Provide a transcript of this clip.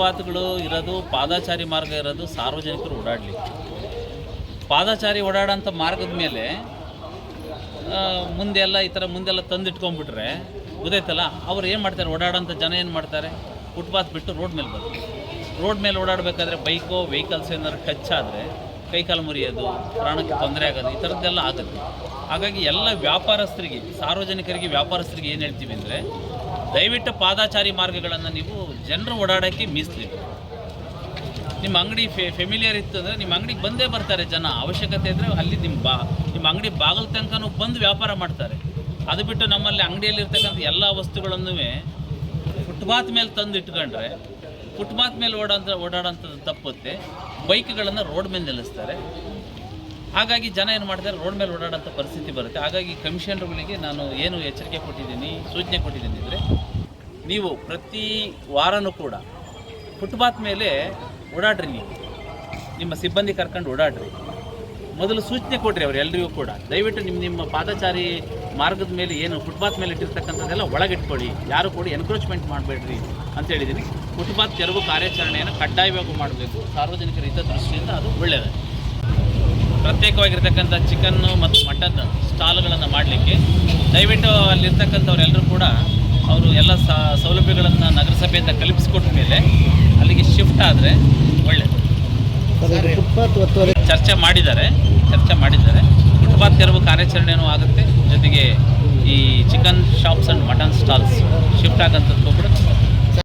ಫುಟ್ಪಾತ್ಗಳು ಇರೋದು, ಪಾದಾಚಾರಿ ಮಾರ್ಗ ಇರೋದು ಸಾರ್ವಜನಿಕರು ಓಡಾಡಲಿಕ್ಕೆ. ಪಾದಾಚಾರಿ ಓಡಾಡೋಂಥ ಮಾರ್ಗದ ಮೇಲೆ ಮುಂದೆ ಮುಂದೆಲ್ಲ ಈ ಥರ ಮುಂದೆಲ್ಲ ತಂದಿಟ್ಕೊಂಡ್ಬಿಟ್ರೆ, ಗೊತ್ತಾಯ್ತಲ್ಲ, ಅವ್ರು ಏನು ಮಾಡ್ತಾರೆ, ಓಡಾಡೋಂಥ ಜನ ಏನು ಮಾಡ್ತಾರೆ? ಫುಟ್ಪಾತ್ ಬಿಟ್ಟು ರೋಡ್ ಮೇಲೆ ಬರ್ತಾರೆ ರೋಡ್ ಮೇಲೆ ಓಡಾಡಬೇಕಾದ್ರೆ ಬೈಕೋ ವೆಹಿಕಲ್ಸ್ ಏನಾದ್ರು ಟಚ್ ಆದರೆ ಕೈಕಾಲು ಮುರಿಯೋದು, ಪ್ರಾಣಕ್ಕೆ ತೊಂದರೆ ಆಗೋದು, ಈ ಥರದ್ದೆಲ್ಲ ಆಗುತ್ತೆ. ಹಾಗಾಗಿ ಎಲ್ಲ ವ್ಯಾಪಾರಸ್ಥರಿಗೆ, ಸಾರ್ವಜನಿಕರಿಗೆ ವ್ಯಾಪಾರಸ್ಥರಿಗೆ ಏನು ಹೇಳ್ತೀವಿ ಅಂದರೆ ದಯವಿಟ್ಟು ಪಾದಾಚಾರಿ ಮಾರ್ಗಗಳನ್ನು ನೀವು ಜನರು ಓಡಾಡೋಕ್ಕೆ ಮೀಸಲಿ. ನಿಮ್ಮ ಅಂಗಡಿ ಫೆ ಫೆಮಿಲಿಯರ್ ಇತ್ತು ಅಂದರೆ ನಿಮ್ಮ ಅಂಗಡಿಗೆ ಬಂದೇ ಬರ್ತಾರೆ ಜನ. ಅವಶ್ಯಕತೆ ಇದ್ದರೆ ಅಲ್ಲಿ ನಿಮ್ಮ ಬಾ, ನಿಮ್ಮ ಅಂಗಡಿ ಬಾಗಿಲು ತನಕನೂ ಬಂದು ವ್ಯಾಪಾರ ಮಾಡ್ತಾರೆ. ಅದು ಬಿಟ್ಟು ನಮ್ಮಲ್ಲಿ ಅಂಗಡಿಯಲ್ಲಿ ಇರ್ತಕ್ಕಂಥ ಎಲ್ಲ ವಸ್ತುಗಳನ್ನು ಫುಟ್ಪಾತ್ ಮೇಲೆ ತಂದು ಇಟ್ಕೊಂಡ್ರೆ, ಫುಟ್ಪಾತ್ ಮೇಲೆ ಓಡಾಂತ ಓಡಾಡೋಂಥದ್ದು ತಪ್ಪುತ್ತೆ. ಬೈಕ್ಗಳನ್ನು ರೋಡ್ ಮೇಲೆ ನಿಲ್ಲಿಸ್ತಾರೆ. ಹಾಗಾಗಿ ಜನ ಏನು ಮಾಡ್ತಾರೆ, ರೋಡ್ ಮೇಲೆ ಓಡಾಡೋಂಥ ಪರಿಸ್ಥಿತಿ ಬರುತ್ತೆ. ಹಾಗಾಗಿ ಕಮಿಷನರ್ಗಳಿಗೆ ನಾನು ಏನು ಎಚ್ಚರಿಕೆ ಕೊಟ್ಟಿದ್ದೀನಿ, ಸೂಚನೆ ಕೊಟ್ಟಿದ್ದೀನಿ ಅಂದರೆ, ನೀವು ಪ್ರತಿ ವಾರನೂ ಕೂಡ ಫುಟ್ಪಾತ್ ಮೇಲೆ ಓಡಾಡ್ರಿ ನೀವು. ನಿಮ್ಮ ಸಿಬ್ಬಂದಿ ಕರ್ಕೊಂಡು ಓಡಾಡ್ರಿ. ಮೊದಲು ಸೂಚನೆ ಕೊಡ್ರಿ ಅವ್ರು ಎಲ್ರಿಗೂ ಕೂಡ. ದಯವಿಟ್ಟು ನಿಮ್ಮ ನಿಮ್ಮ ಪಾದಚಾರಿ ಮಾರ್ಗದ ಮೇಲೆ ಏನು ಫುಟ್ಪಾತ್ ಮೇಲೆ ಇಟ್ಟಿರ್ತಕ್ಕಂಥದ್ದೆಲ್ಲ ಒಳಗಿಟ್ಕೊಳ್ಳಿ. ಯಾರು ಕೂಡ ಎನ್ಕ್ರೋಚ್ಮೆಂಟ್ ಮಾಡಬೇಡ್ರಿ ಅಂತ ಹೇಳಿದ್ದೀನಿ. ಫುಟ್ಪಾತ್ ತೆರವು ಕಾರ್ಯಾಚರಣೆಯನ್ನು ಕಡ್ಡಾಯವಾಗಿ ಮಾಡಬೇಕು. ಸಾರ್ವಜನಿಕರ ಹಿತದೃಷ್ಟಿಯಿಂದ ಅದು ಒಳ್ಳೆಯದು. ಪ್ರತ್ಯೇಕವಾಗಿರ್ತಕ್ಕಂಥ ಚಿಕನ್ನು ಮತ್ತು ಮಟನ್ ಸ್ಟಾಲ್ಗಳನ್ನು ಮಾಡಲಿಕ್ಕೆ. ದಯವಿಟ್ಟು ಅಲ್ಲಿರ್ತಕ್ಕಂಥವ್ರೆಲ್ಲರೂ ಕೂಡ ಅವರು ಎಲ್ಲ ಸ ಸೌಲಭ್ಯಗಳನ್ನು ನಗರಸಭೆಯಿಂದ ಕಲ್ಪಿಸಿಕೊಟ್ಟ ಮೇಲೆ ಅಲ್ಲಿಗೆ ಶಿಫ್ಟ್ ಆದರೆ ಒಳ್ಳೆಯದು ಚರ್ಚೆ ಮಾಡಿದ್ದಾರೆ ಚರ್ಚೆ ಮಾಡಿದ್ದಾರೆ. ಫುಟ್ಪಾತ್ ತೆರವು ಕಾರ್ಯಾಚರಣೆಯೂ ಆಗುತ್ತೆ. ಜೊತೆಗೆ ಈ ಚಿಕನ್ ಶಾಪ್ಸ್ ಆ್ಯಂಡ್ ಮಟನ್